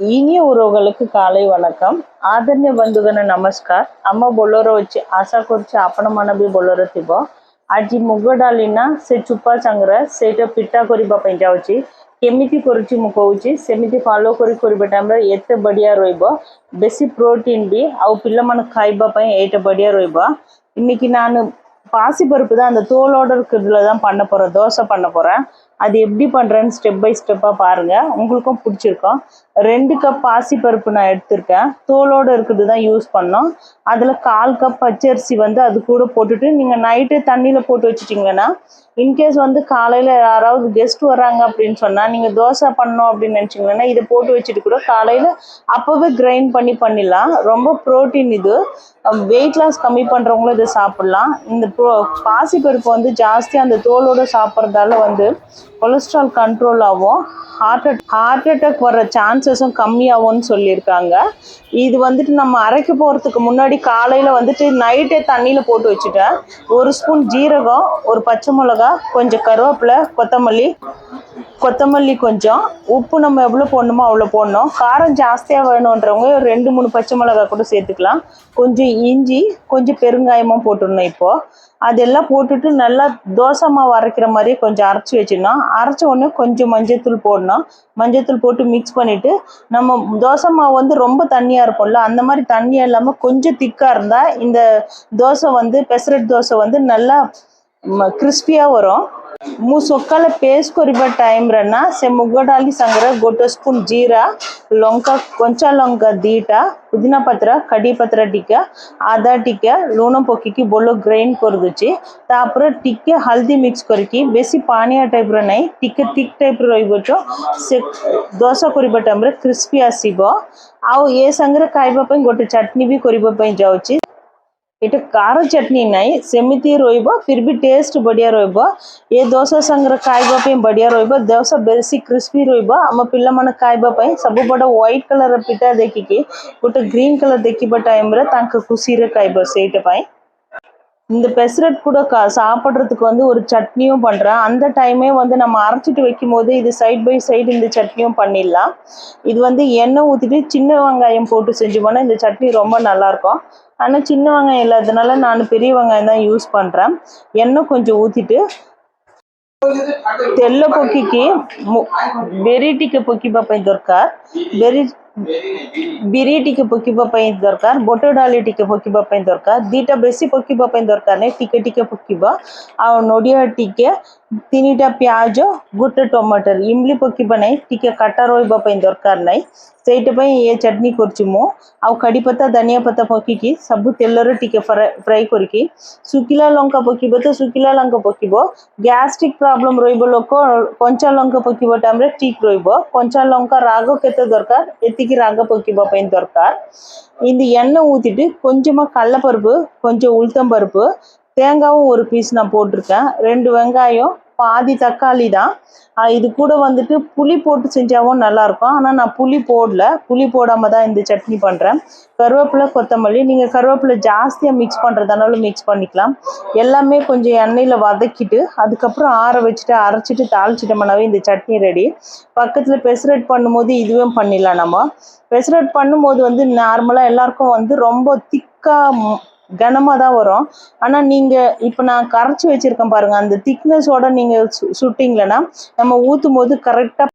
இனிய உறவுகளுக்கு காலை வணக்கம் आदरणीय बंधुगण नमस्कार आम्ही बोलोरोची आशा करची ଆପଣମାନେ ବି ବୋଲୋର ଥିବ ଆଜି ମୁଗ ଡାଲିନା ସେ ଚୁପା ସାଙ୍ଗରେ ସେଇଟା ପିଠା କରିବା ପାଇଁ ଯାଉଛି କେମିତି କରୁଛି ମୁଁ କହୁଛି ସେମିତି ଫଲୋ କରି କରିବା ଟାଇମ୍ରେ ଏତେ ବଢ଼ିଆ ରହିବ ବେଶୀ ପ୍ରୋଟିନ୍ ବି ଆଉ ପିଲାମାନେ ଖାଇବା ପାଇଁ ଏଇଟା ବଢ଼ିଆ ରହିବ இன்னைக்கு நான் பாசிப்பருப்பு தான் அந்த தோலோட இருக்கிறதுல தான் பண்ண போகிறேன் தோசை பண்ண போகிறேன் அது எப்படி பண்ணுறேன்னு ஸ்டெப் பை ஸ்டெப்பாக பாருங்கள் உங்களுக்கும் பிடிச்சிருக்கோம் ரெண்டு கப் பாசிப்பருப்பு நான் எடுத்திருக்கேன். தோலோடு இருக்கிறது தான் யூஸ் பண்ணோம். அதில் கால் கப் பச்சரிசி வந்து அது கூட போட்டுட்டு நீங்கள் நைட்டு தண்ணியில் போட்டு வச்சிட்டிங்கன்னா இன்கேஸ் வந்து காலையில் யாராவது கெஸ்ட் வராங்க அப்படின்னு சொன்னால் நீங்கள் தோசை பண்ணோம் அப்படின்னு நினச்சிங்கன்னா இதை போட்டு வச்சுட்டு கூட காலையில் அப்போவே கிரைண்ட் பண்ணி பண்ணிடலாம். ரொம்ப ப்ரோட்டீன் இது. வெயிட் லாஸ் கம்மி பண்ணுறவங்களும் இதை சாப்பிட்லாம். இந்த ப்ரோ பாசிப்பருப்பு வந்து ஜாஸ்தியாக அந்த தோலோடு சாப்பிட்றதால வந்து கொலஸ்ட்ரால் கண்ட்ரோல் ஆகும். ஹார்ட் அட் ஹார்ட் அட்டாக் வர சான்சஸும் கம்மியாகும்னு சொல்லியிருக்காங்க. இது வந்துட்டு நம்ம அரைக்க போகிறதுக்கு முன்னாடி காலையில் வந்துட்டு நைட்டே தண்ணியில் போட்டு வச்சுட்டேன். ஒரு ஸ்பூன் ஜீரகம் ஒரு பச்சை மிளகா கொஞ்சம் கருவேப்பிலை கொத்தமல்லி கொத்தமல்லி கொஞ்சம். உப்பு நம்ம எவ்வளோ போடணுமோ அவ்வளோ போடணும். காரம் ஜாஸ்தியாக வேணுன்றவங்க ஒரு ரெண்டு மூணு பச்சை மிளகா கூட சேர்த்துக்கலாம். கொஞ்சம் இஞ்சி கொஞ்சம் பெருங்காயமும் போட்டுடணும் இப்போது அதெல்லாம் போட்டுட்டு நல்லா தோசை மாவு அரைக்கிற மாதிரியே கொஞ்சம் அரைச்சி வச்சிடணும். அரைச்ச உடனே கொஞ்சம் மஞ்சத்தூள் போடணும். மஞ்சத்தூள் போட்டு மிக்ஸ் பண்ணிவிட்டு நம்ம தோசை மாவு வந்து ரொம்ப தண்ணியாக இருக்கும்ல அந்த மாதிரி தண்ணியாக இல்லாமல் கொஞ்சம் திக்காக இருந்தால் இந்த தோசை வந்து பெசரட் தோசை வந்து நல்லா கிறிஸ்பியாக வரும். ମୁଁ ସକାଳେ ପେଷ୍ଟ କରିବା ଟାଇମ୍ରେ ନା ସେ ମୁଗ ଡାଲି ସାଙ୍ଗରେ ଗୋଟେ ସ୍ପୁନ୍ ଜିରା ଲଙ୍କା କଞ୍ଚା ଲଙ୍କା ଦୁଇଟା ପୁଦିନା ପତ୍ର କଡ଼ି ପତ୍ର ଟିକେ ଆଦା ଟିକେ ଲୁଣ ପକେଇକି ଭଲ ଗ୍ରାଇଣ୍ଡ କରିଦେଉଛି ତାପରେ ଟିକେ ହଳଦୀ ମିକ୍ସ କରିକି ବେଶୀ ପାଣିଆ ଟାଇପ୍ର ନାହିଁ ଟିକେ ଥିକ୍ ଟାଇପ୍ର ରହିବ ତ ସେ ଦୋସା କରିବା ଟାଇମ୍ରେ କ୍ରିସ୍ପି ଆସିବ ଆଉ ଏ ସାଙ୍ଗରେ ଖାଇବା ପାଇଁ ଗୋଟେ ଚଟନି ବି କରିବା ପାଇଁ ଯାଉଛି এটা କାହାର ଚଟନି ନାହିଁ ସେମିତି ରହିବ ଫିର୍ ବି ଟେଷ୍ଟ ବଢ଼ିଆ ରହିବ ଏ ଦୋସା ସାଙ୍ଗରେ ଖାଇବା ପାଇଁ ବଢ଼ିଆ ରହିବ ଦୋସା ବେଶୀ କ୍ରିସ୍ପି ରହିବ ଆମ ପିଲାମାନେ ଖାଇବା ପାଇଁ ସବୁପଟେ ହ୍ୱାଇଟ୍ କଲର୍ର ପିଠା ଦେଖିକି ଗୋଟେ ଗ୍ରୀନ୍ କଲର୍ ଦେଖିବା ଟାଇମ୍ରେ ତାଙ୍କ ଖୁସିରେ ଖାଇବ ସେଇଟା ପାଇଁ இந்த பெசரட் கூட க சாப்பிட்றதுக்கு வந்து ஒரு சட்னியும் பண்ணுறேன் அந்த டைமே வந்து நம்ம அரைச்சிட்டு வைக்கும் போது இது சைட் பை சைடு இந்த சட்னியும் பண்ணிடலாம் இது வந்து எண்ணெய் ஊற்றிட்டு சின்ன வெங்காயம் போட்டு செஞ்சோம்னா இந்த சட்னி ரொம்ப நல்லாயிருக்கும் ஆனால் சின்ன வெங்காயம் இல்லாததுனால நான் பெரிய வெங்காயம் தான் யூஸ் பண்ணுறேன் எண்ணெய் கொஞ்சம் ஊற்றிட்டு తెల్ల పొక్కికి బెరీటికి పొక్కి పైన దొరకార్ బెరీ బిరీటికి పొక్కి పైన దొరకార్ బొటోడాలిటికి పొక్కి పైన దొరకార్ దీట బెసి పొక్కి పైన దొరకార్ టికెటికే పొక్కిబ ఆ నొడియాటికే ନାହିଁ ଟିକେ ଟିକେ ପକେଇବା ଆଉ ନଡ଼ିଆ ଟିକେ ତିନିଟା ପିଆଜ ଗୋଟେ ଟମାଟର ଇମଲି ପକେଇବା ନାହିଁ ଟିକେ କାଟା ରହିବା ପାଇଁ ଦରକାର ନାହିଁ ସେଇଟା ପାଇଁ ଏ ଚଟନି କରୁଛି ମୁଁ ଆଉ କଡ଼ି ପତ୍ତା ଧନିଆ ପତ୍ତା ପକେଇକି ସବୁ ତେଲରେ ଟିକେ ଫ୍ରାଏ କରିକି ଶୁଖିଲା ଲଙ୍କା ପକେଇବ ତ ଶୁଖିଲା ଲଙ୍କା ପକେଇବ ଗ୍ୟାଷ୍ଟ୍ରିକ୍ ପ୍ରୋବ୍ଲେମ୍ ରହିବ ଲୋକ କଞ୍ଚା ଲଙ୍କା ପକେଇବା ଟାଇମ୍ରେ ଠିକ୍ ରହିବ କଞ୍ଚା ଲଙ୍କା ରାଗ କେତେ ଦରକାର ଏତିକି ରାଗ ପକେଇବା ପାଇଁ ଦରକାର இந்த எண்ணெய் ஊற்றிட்டு கொஞ்சமாக கடலப்பருப்பு கொஞ்சம் உளுத்தம்பருப்பு தேங்காவும் ஒரு பீஸ் நான் போட்டிருக்கேன். ரெண்டு வெங்காயம் பாதி தக்காளி தான். இது கூட வந்துட்டு புளி போட்டு செஞ்சாவும் நல்லாயிருக்கும் ஆனால் நான் புளி போடல. புளி போடாமல் தான் இந்த சட்னி பண்ணுறேன் கருவேப்பிலை கொத்தமல்லி நீங்கள் கருவேப்பிலை ஜாஸ்தியாக மிக்ஸ் பண்ணுறதுனாலும் மிக்ஸ் பண்ணிக்கலாம். எல்லாமே கொஞ்சம் எண்ணெயில் வதக்கிட்டு அதுக்கப்புறம் ஆற வச்சுட்டு அரைச்சிட்டு தாளிச்சிட்டோம்னாவே இந்த சட்னி ரெடி பக்கத்தில் பெசரட் பண்ணும்போது இதுவும் பண்ணிடலாம் நம்ம. பெசரட் பண்ணும்போது வந்து நார்மலாக எல்லாருக்கும் வந்து ரொம்ப திக்காக கனமாக தான் வரும். ஆனால் நீங்கள் இப்போ நான் கரைச்சி வச்சுருக்கேன் பாருங்கள் அந்த திக்னஸோட நீங்கள் சு சுட்டிங்களன்னா நம்ம ஊற்றும் போது கரெக்டாக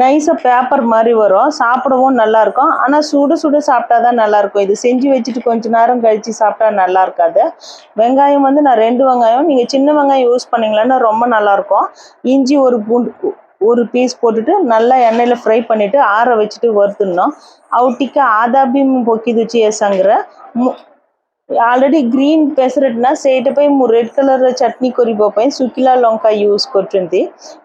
நைஸாக பேப்பர் மாதிரி வரும். சாப்பிடவும் நல்லாயிருக்கும். ஆனால் சுடு சுட சாப்பிட்டா தான் நல்லாயிருக்கும். இது செஞ்சு வச்சுட்டு கொஞ்ச நேரம் கழித்து சாப்பிட்டா நல்லா இருக்காது வெங்காயம் வந்து நான் ரெண்டு வெங்காயம் நீங்கள் சின்ன வெங்காயம் யூஸ் பண்ணிங்களேன்னா ரொம்ப நல்லாயிருக்கும். இஞ்சி ஒரு பூண்டு ஒரு பீஸ் போட்டுட்டு நல்லா எண்ணெயில் ஃப்ரை பண்ணிவிட்டு ஆற வச்சுட்டு வறுத்துடணும். அவுட்டிக்கு ஆதாபி பொக்கிதுச்சி ஏசாங்கிற மு ପକାଇ ଦେଉଛି ଏ ସାଙ୍ଗରେ ମୁଁ ଅଲରେଡ଼ି ଗ୍ରୀନ୍ ପେସରେଟ୍ ନା ସେଇଟା ପାଇଁ ମୁଁ ରେଡ୍ କଲର୍ର ଚଟନି କରିବା ପାଇଁ ଶୁଖିଲା ଲଙ୍କା ୟୁଜ୍ କରୁଛନ୍ତି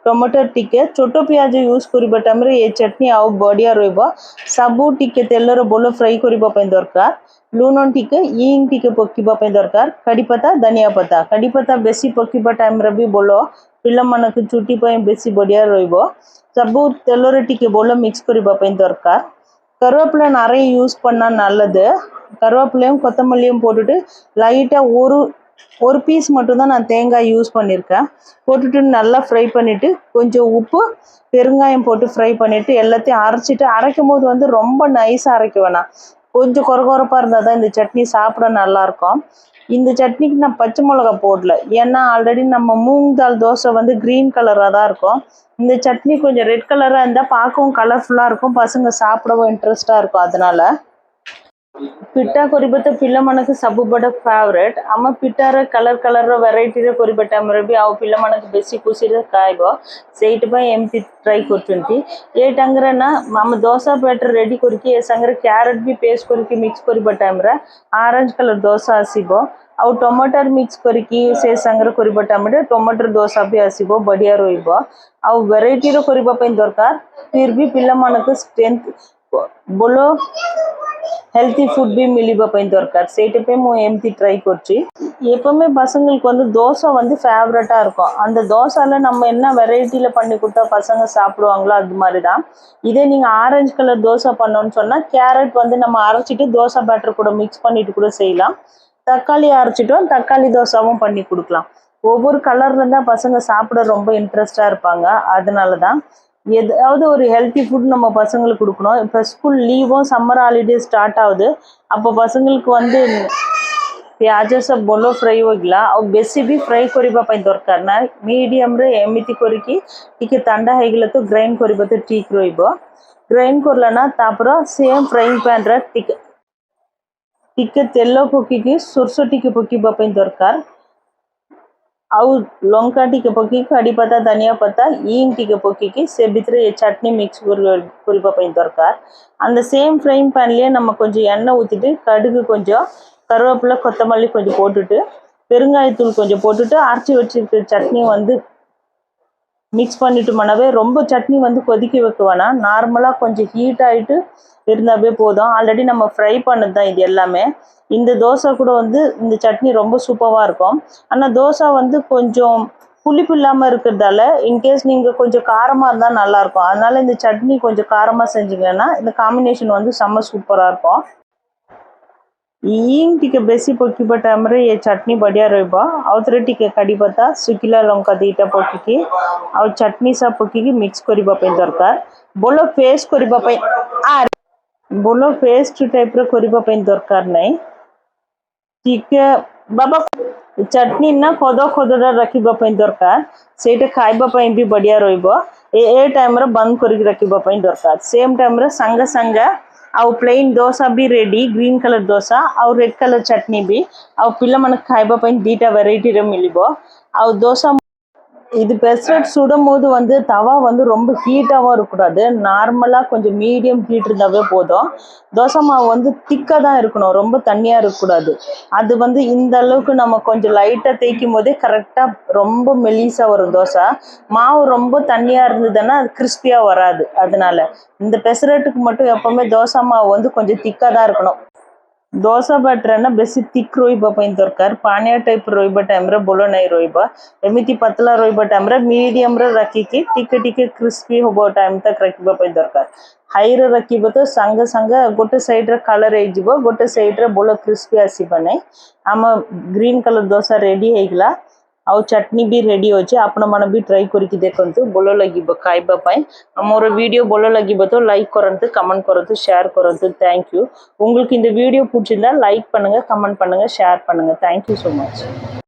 ଟମାଟର ଟିକେ ଛୋଟ ପିଆଜ ୟୁଜ୍ କରିବା ଟାଇମ୍ରେ ଏ ଚଟନି ଆଉ ବଢ଼ିଆ ରହିବ ସବୁ ଟିକେ ତେଲରେ ଭଲ ଫ୍ରାଇ କରିବା ପାଇଁ ଦରକାର ଲୁଣ ଟିକେ ଇଙ୍ଗ ଟିକେ ପକାଇବା ପାଇଁ ଦରକାର କଡ଼ିପତ୍ତା ଧନିଆ ପତ୍ତା କଡ଼ିପତ୍ତା ବେଶୀ ପକାଇବା ଟାଇମ୍ରେ ବି ଭଲ ପିଲାମାନଙ୍କୁ ଚୁଟି ପାଇଁ ବେଶୀ ବଢ଼ିଆ ରହିବ ସବୁ ତେଲରେ ଟିକେ ଭଲ ମିକ୍ସ କରିବା ପାଇଁ ଦରକାର கருவேப்பிலை நிறைய யூஸ் பண்ணால் நல்லது. கருவேப்பிலையும் கொத்தமல்லியும் போட்டுட்டு லைட்டாக ஒரு ஒரு பீஸ் மட்டும்தான் நான் தேங்காய் யூஸ் பண்ணியிருக்கேன் போட்டுட்டு நல்லா ஃப்ரை பண்ணிவிட்டு கொஞ்சம் உப்பு பெருங்காயம் போட்டு ஃப்ரை பண்ணிவிட்டு எல்லாத்தையும் அரைச்சிட்டு அரைக்கும் போது வந்து ரொம்ப நைஸாக அரைக்க வேணாம். கொஞ்சம் குறகுறப்பாக இருந்தால் தான் இந்த சட்னி சாப்பிட நல்லாயிருக்கும் இந்த சட்னிக்கு நான் பச்சை மிளகா போடல. ஏன்னா ஆல்ரெடி நம்ம மூங் தால் தோசை வந்து க்ரீன் கலராக தான் இருக்கும். இந்த சட்னி கொஞ்சம் ரெட் கலராக இருந்தால் பார்க்கவும் கலர்ஃபுல்லாக இருக்கும். பசங்க சாப்பிடவும் இன்ட்ரெஸ்ட்டாக இருக்கும். அதனால ପିଠା କରିବା ତ ପିଲାମାନଙ୍କ ସବୁବଡ଼ ଫେଭରେଟ୍ ଆମ ପିଠାର କଲର୍ କଲର୍ର ଭେରାଇଟିର କରିବା ଟାଇମ୍ରେ ବି ଆଉ ପିଲାମାନଙ୍କୁ ବେଶୀ ଖୁସିରେ ଖାଇବ ସେଇଥିପାଇଁ ଏମିତି ଟ୍ରାଏ କରୁଛନ୍ତି ଏ ଟାଙ୍ଗରେ ନା ଆମ ଦୋସା ବ୍ୟାଟର୍ ରେଡ଼ି କରିକି ଏ ସାଙ୍ଗରେ କ୍ୟାରେଟ୍ ବି ପେଷ୍ଟ କରିକି ମିକ୍ସ କରିବା ଟାଇମ୍ରେ ଅରେଞ୍ଜ କଲର୍ ଦୋସା ଆସିବ ଆଉ ଟମାଟର ମିକ୍ସ କରିକି ସେ ସାଙ୍ଗରେ କରିବା ଟାଇମ୍ରେ ଟମାଟର ଦୋସା ବି ଆସିବ ବଢ଼ିଆ ରହିବ ଆଉ ଭେରାଇଟିର କରିବା ପାଇଁ ଦରକାର ଫିର୍ ବି ପିଲାମାନଙ୍କୁ ଷ୍ଟ୍ରେନ୍ଥ ବୋଲ হেলদি ஃபுட் பி மிலிபா ପାଇଁ দরকার সেইটা போய் মু এমতি ட்ரை করছি எப்பவுமே பசங்களுக்கு வந்து தோசை வந்து ஃபேவரட்டாக இருக்கும் அந்த தோசையில் நம்ம என்ன வெரைட்டியில் பண்ணி கொடுத்தா பசங்க சாப்பிடுவாங்களோ அது மாதிரி தான் இதே நீங்கள் ஆரஞ்சு கலர் தோசை பண்ணோம்னு சொன்னால் கேரட் வந்து நம்ம அரைச்சிட்டு தோசை பேட்டர் கூட மிக்ஸ் பண்ணிட்டு கூட செய்யலாம் தக்காளி அரைச்சிட்டோம் தக்காளி தோசாவும் பண்ணி கொடுக்கலாம் ஒவ்வொரு கலர்ல இருந்தால் பசங்க சாப்பிட ரொம்ப இன்ட்ரெஸ்டாக இருப்பாங்க அதனால தான் ஏதாவது ஒரு ஹெல்த்தி ஃபுட் நம்ம பசங்களுக்கு கொடுக்கணும் இப்போ ஸ்கூல் லீவும் சம்மர் ஹாலிடே ஸ்டார்ட் ஆகுது அப்போ பசங்களுக்கு வந்து ପିଆଜ ସବୁ ଭଲ ଫ୍ରାଏ ହୋଇଗଲା ଆଉ ବେଶୀ ବି ଫ୍ରାଏ କରିବା ପାଇଁ ଦରକାର ନା ମିଡ଼ିୟମ୍ରେ ଏମିତି କରିକି ଟିକେ ଥଣ୍ଡା ହେଇଗଲେ ତ ଗ୍ରାଇଣ୍ଡ କରିବା ତ ଠିକ୍ ରହିବ ଗ୍ରାଇଣ୍ଡ କଲା ନା ତାପରେ ସେମ୍ ଫ୍ରାଇଂ ପ୍ୟାନ୍ରେ ଟିକେ ଟିକେ ତେଲ ପକେଇକି ସୋରିଷ ଟିକେ ପକେଇବା ପାଇଁ ଦରକାର ଆଉ ଲଙ୍କା ଟିକେ ପକେଇକି କଢ଼ି ପତ୍ତା ଧନିଆ ପତ୍ତା ଇଙ୍ଗ ଟିକେ ପକେଇକି ସେ ଭିତରେ ଏ சட்னி மிக்ஸ் କରିବା ପାଇଁ ଦରକାର அந்த சேம் ஃப்ரைங் பேன்லேயே நம்ம கொஞ்சம் எண்ணெய் ஊற்றிட்டு கடுகு கொஞ்சம் கருவேப்பிலை கொத்தமல்லி கொஞ்சம் போட்டுட்டு பெருங்காயத்தூள் கொஞ்சம் போட்டுட்டு அரைச்சி வச்சிருக்கிற சட்னி வந்து மிக்ஸ் பண்ணிட்டோம்னாவே ரொம்ப சட்னி வந்து கொதிக்க வைக்க வேணாம் நார்மலாக கொஞ்சம் ஹீட் ஆகிட்டு இருந்தாவே போதும். ஆல்ரெடி நம்ம ஃப்ரை பண்ணது தான் இது எல்லாமே. இந்த தோசை கூட வந்து இந்த சட்னி ரொம்ப சூப்பராக இருக்கும். ஆனால் தோசை வந்து கொஞ்சம் புளிப்பு இல்லாமல் இருக்கிறதால இன்கேஸ் நீங்கள் கொஞ்சம் காரமாக இருந்தால் நல்லாயிருக்கும் அதனால் இந்த சட்னி கொஞ்சம் காரமாக செஞ்சீங்கன்னா இந்த காம்பினேஷன் வந்து செம்ம சூப்பராக இருக்கும். ଇଂ ଟିକେ ବେଶୀ ପକିବା ଟାଇମ୍ରେ ଏ ଚଟନି ବଢ଼ିଆ ରହିବ ଆଉଥରେ ଟିକେ କାଢ଼ି ପତା ଶୁଖିଲା ଲଙ୍କା ଦୁଇଟା ପକେଇକି ଆଉ ଚଟନି ସହ ପକେଇକି ମିକ୍ସ କରିବା ପାଇଁ ଦରକାର ଭଲ ପେଷ୍ଟ କରିବା ପାଇଁ ଭଲ ପେଷ୍ଟ ଟାଇପ୍ର କରିବା ପାଇଁ ଦରକାର ନାହିଁ ଟିକେ ବାବା ଚଟନି ନା ଖଦ ଖଦଟା ରଖିବା ପାଇଁ ଦରକାର ସେଇଟା ଖାଇବା ପାଇଁ ବି ବଢ଼ିଆ ରହିବ ଏ ଏ ଟାଇମ୍ରେ ବନ୍ଦ କରିକି ରଖିବା ପାଇଁ ଦରକାର ସେମ୍ ଟାଇମ୍ରେ ସାଙ୍ଗେ ସାଙ୍ଗେ अव प्लेन डोसा भी रेडी ग्रीन कलर डोसा अव रेड कलर चटनी भी अव पिल्ला मन खाइबा पइन दीटा वैरायटी रे मिलिबो अव डोसा இது பெசரட் சுடும் போது வந்து தவா வந்து ரொம்ப ஹீட்டாகவும் இருக்கக்கூடாது. நார்மலாக கொஞ்சம் மீடியம் ஹீட் இருந்தாவே போதும். தோசை மாவு வந்து திக்காக தான் இருக்கணும். ரொம்ப தண்ணியாக இருக்கக்கூடாது. அது வந்து இந்த அளவுக்கு நம்ம கொஞ்சம் லைட்டாக தேய்க்கும் போதே கரெக்டாக ரொம்ப மெலிசாக வரும் தோசை. மாவு ரொம்ப தண்ணியாக இருந்ததுன்னா அது கிறிஸ்பியாக வராது. அதனால இந்த பெசரட்டுக்கு மட்டும் எப்போவுமே தோசை மாவு வந்து கொஞ்சம் திக்காக தான் இருக்கணும். ଦୋସା ବାଟରେ ବେଶୀ ଥିକ୍ ରହିବା ପାଇଁ ଦରକାର ପାଣିଆ ଟାଇପ୍ ରହିବା ଟାଇମ୍ରେ ଭଲ ନାହିଁ ରହିବା ଏମିତି ପତଳା ରହିବା ଟାଇମ୍ରେ ମିଡ଼ିୟମ୍ରେ ରଖିକି ଟିକେ ଟିକେ କ୍ରିସ୍ପି ହବ ଟାଇମ୍ ତକ୍ ରଖିବା ପାଇଁ ଦରକାର ହାଇରେ ରଖିବ ତ ସାଙ୍ଗେ ସାଙ୍ଗେ ଗୋଟେ ସାଇଡ଼୍ରେ କଲର୍ ହେଇଯିବ ଗୋଟେ ସାଇଡ଼୍ରେ ଭଲ କ୍ରିସ୍ପି ଆସିବ ନାହିଁ ଆମ ଗ୍ରୀନ୍ କଲର୍ ଦୋସା ରେଡ଼ି ହେଇଗଲା ଆଉ ଚଟନି ବି ରେଡ଼ି ଅଛି ଆପଣମାନେ ବି ଟ୍ରାଏ କରିକି ଦେଖନ୍ତୁ ଭଲ ଲାଗିବ ଖାଇବା ପାଇଁ ମୋର வீடியோ ଭଲ ଲାଗିବ ତ லைக் କରନ୍ତୁ கமெண்ட் କରନ୍ତୁ ஷேர் କରନ୍ତୁ தேங்க்யூ உங்களுக்கு இந்த வீடியோ பிடிச்சிருந்தா லைக் பண்ணுங்கள் கமெண்ட் பண்ணுங்கள் ஷேர் பண்ணுங்கள் தேங்க்யூ ஸோ மச்